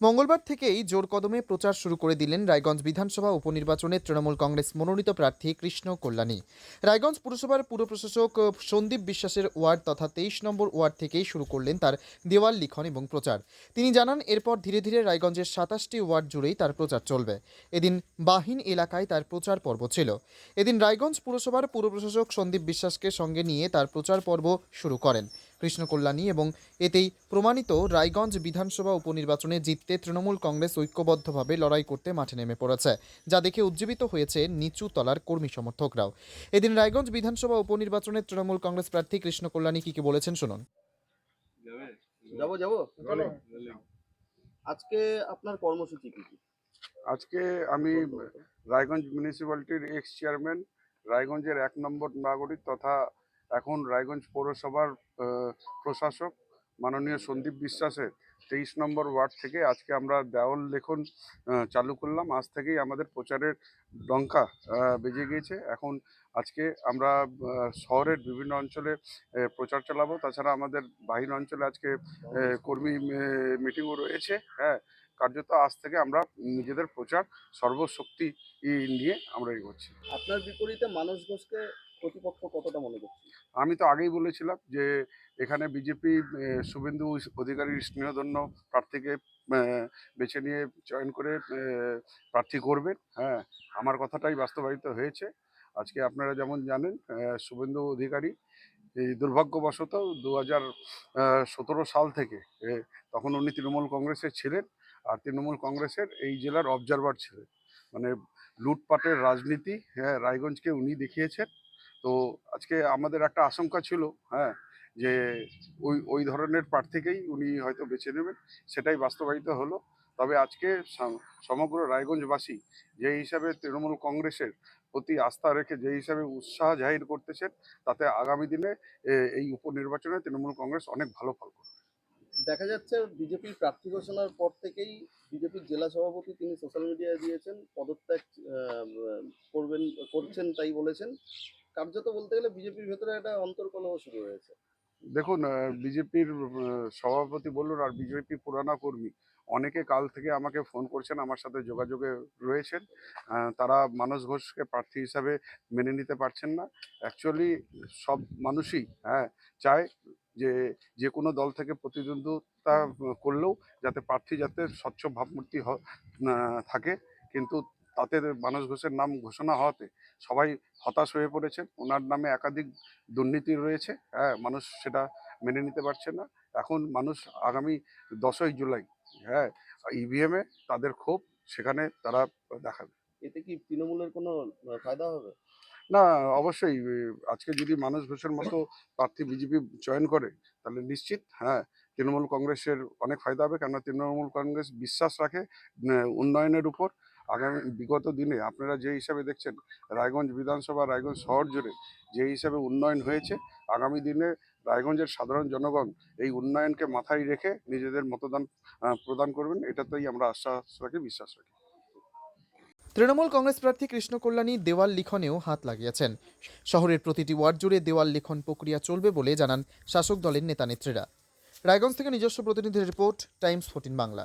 মঙ্গলবার থেকেই জোর কদমে প্রচার শুরু করে দিলেন রায়গঞ্জ বিধানসভা উপনির্বাচনে তৃণমূল কংগ্রেস মনোনীত প্রার্থী কৃষ্ণ কল্যাণী। রায়গঞ্জ পুরসভার পুর প্রশাসক সন্দীপ বিশ্বাসের ওয়ার্ড তথা তেইশ নম্বর ওয়ার্ড থেকেই শুরু করলেন তার দেওয়াল লিখন এবং প্রচার। তিনি জানান, এরপর ধীরে ধীরে রায়গঞ্জের সাতাশটি ওয়ার্ড জুড়েই তার প্রচার চলবে। এদিন বাহিন এলাকায় তার প্রচার পর্ব ছিল। এদিন রায়গঞ্জ পুরসভার পুর প্রশাসক সন্দীপ বিশ্বাসকে সঙ্গে নিয়ে তার প্রচার পর্ব শুরু করেন। কৃষ্ণ কল্যাণী এবং এতেই প্রমাণিত রায়গঞ্জ বিধানসভা উপনির্বাচনে জিততে তৃণমূল কংগ্রেস ঐক্যবদ্ধভাবে লড়াই করতে মাঠে নেমে পড়েছে যা দেখে উজ্জীবিত হয়েছে নিচু তলার কর্মী সমর্থকরাও। এদিন রায়গঞ্জ বিধানসভা উপনির্বাচনে তৃণমূল কংগ্রেস প্রার্থী কৃষ্ণ কল্যাণী কি কি বলেছেন শুনুন। যাব যাব আজকে আপনার কর্মসূচি কি কি? আজকে আমি রায়গঞ্জ মিউনিসিপ্যালিটির এক্স চেয়ারম্যান রায়গঞ্জের এক নম্বর নাগরিক তথা এখন রায়গঞ্জ পৌরসভার প্রশাসক মাননীয় সন্দীপ বিশ্বাসের তেইশ নম্বর ওয়ার্ড থেকে আজকে আমরা দেওয়াল লেখন চালু করলাম। আজ থেকেই আমাদের প্রচারের ডঙ্কা বেজে গিয়েছে। এখন আজকে আমরা শহরের বিভিন্ন অঞ্চলে প্রচার চালাবো। তাছাড়া আমাদের বাহির অঞ্চলে আজকে কর্মী মিটিংও রয়েছে। হ্যাঁ কার্যত আজ থেকে আমরা নিজেদের প্রচার সর্বশক্তি নিয়ে আমরা এগোচ্ছি। আপনার বিপরীতে মানস ঘোষকে প্রতিপক্ষ কতটা মনে করছে? আমি তো আগেই বলেছিলাম যে এখানে বিজেপি শুভেন্দু অধিকারীর স্নেহধন্য প্রার্থীকে বেছে নিয়ে চয়ন করে প্রার্থী করবেন। হ্যাঁ আমার কথাটাই বাস্তবায়িত হয়েছে। আজকে আপনারা যেমন জানেন শুভেন্দু অধিকারী এই দুর্ভাগ্যবশত দু হাজার সতেরো সাল থেকে তখন উনি তৃণমূল কংগ্রেসের ছিলেন আর তৃণমূল কংগ্রেসের এই জেলার অবজারভার ছিলেন। মানে লুটপাটের রাজনীতি হ্যাঁ রায়গঞ্জকে উনি দেখিয়েছেন। তো আজকে আমাদের একটা আশঙ্কা ছিল হ্যাঁ যে ওই ওই ধরনের প্রার্থীকেই উনি হয়তো বেছে নেবেন, সেটাই বাস্তবায়িত হলো। তবে আজকে সমগ্র রায়গঞ্জবাসী যে হিসাবে তৃণমূল কংগ্রেসের প্রতি আস্থা রেখে যে হিসাবে উৎসাহ জাহির করতেছেন, তাতে আগামী দিনে এই উপনির্বাচনে তৃণমূল কংগ্রেস অনেক ভালো ফল করবে। দেখা যাচ্ছে বিজেপির প্রার্থী ঘোষণার পর থেকেই বিজেপির জেলা সভাপতি তিনি সোশ্যাল মিডিয়ায় দিয়েছেন, পদত্যাগ করবেন, করছেন তাই বলেছেন। কার্যত বলতে গেলে বিজেপির ভেতরে একটা অন্তর্কলহ শুরু হয়েছে। দেখুন বিজেপির সভাপতি বলুন আর বিজেপি পুরানা কর্মী, অনেকে কাল থেকে আমাকে ফোন করছেন, আমার সাথে যোগাযোগে রয়েছেন। তারা মানস ঘোষকে প্রার্থী হিসাবে মেনে নিতে পারছেন না। অ্যাকচুয়ালি সব মানুষই হ্যাঁ চায় যে যে কোনো দল থেকে প্রতিদ্বন্দ্বিতা করলেও যাতে প্রার্থী যাতে স্বচ্ছ ভাবমূর্তি থাকে। কিন্তু তাতে মানস ঘোষের নাম ঘোষণা হওয়াতে সবাই হতাশ হয়ে পড়েছেন। ওনার নামে একাধিক দুর্নীতি রয়েছে হ্যাঁ মানুষ সেটা মেনে নিতে পারছে না। এখন মানুষ আগামী দশই জুলাই হ্যাঁ ইভিএমে তাদের ক্ষোভ সেখানে তারা দেখাবে। এতে কি তৃণমূলের কোনো ফায়দা হবে? না অবশ্যই আজকে যদি মানুষ ঘোষের মতো প্রার্থী বিজেপি চয়ন করে তাহলে নিশ্চিত হ্যাঁ তৃণমূল কংগ্রেসের অনেক ফায়দা হবে। কেননা তৃণমূল কংগ্রেস বিশ্বাস রাখে উন্নয়নের উপর। আগামী বিগত দিনে আপনারা যে হিসাবে দেখছেন রায়গঞ্জ বিধানসভা, রায়গঞ্জ শহর জুড়ে যে হিসাবে উন্নয়ন হয়েছে, আগামী দিনে রায়গঞ্জের সাধারণ জনগণ এই উন্নয়নকে মাথায় রেখে নিজেদের মতদান প্রদান করবেন, এটাতেই আমরা আশ্বাস রাখি, বিশ্বাস রাখি। তৃণমূল কংগ্রেস প্রার্থী কৃষ্ণ কল্যাণী দেওয়াল লিখনেও হাত লাগিয়েছেন। শহরের প্রতিটি ওয়ার্ড জুড়ে দেওয়াল লিখন প্রক্রিয়া চলবে বলে জানান শাসক দলের নেতানেত্রীরা। রায়গঞ্জ থেকে নিজস্ব প্রতিনিধির রিপোর্ট, টাইমস, ফোর্টিন বাংলা।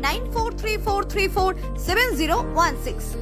9434347016.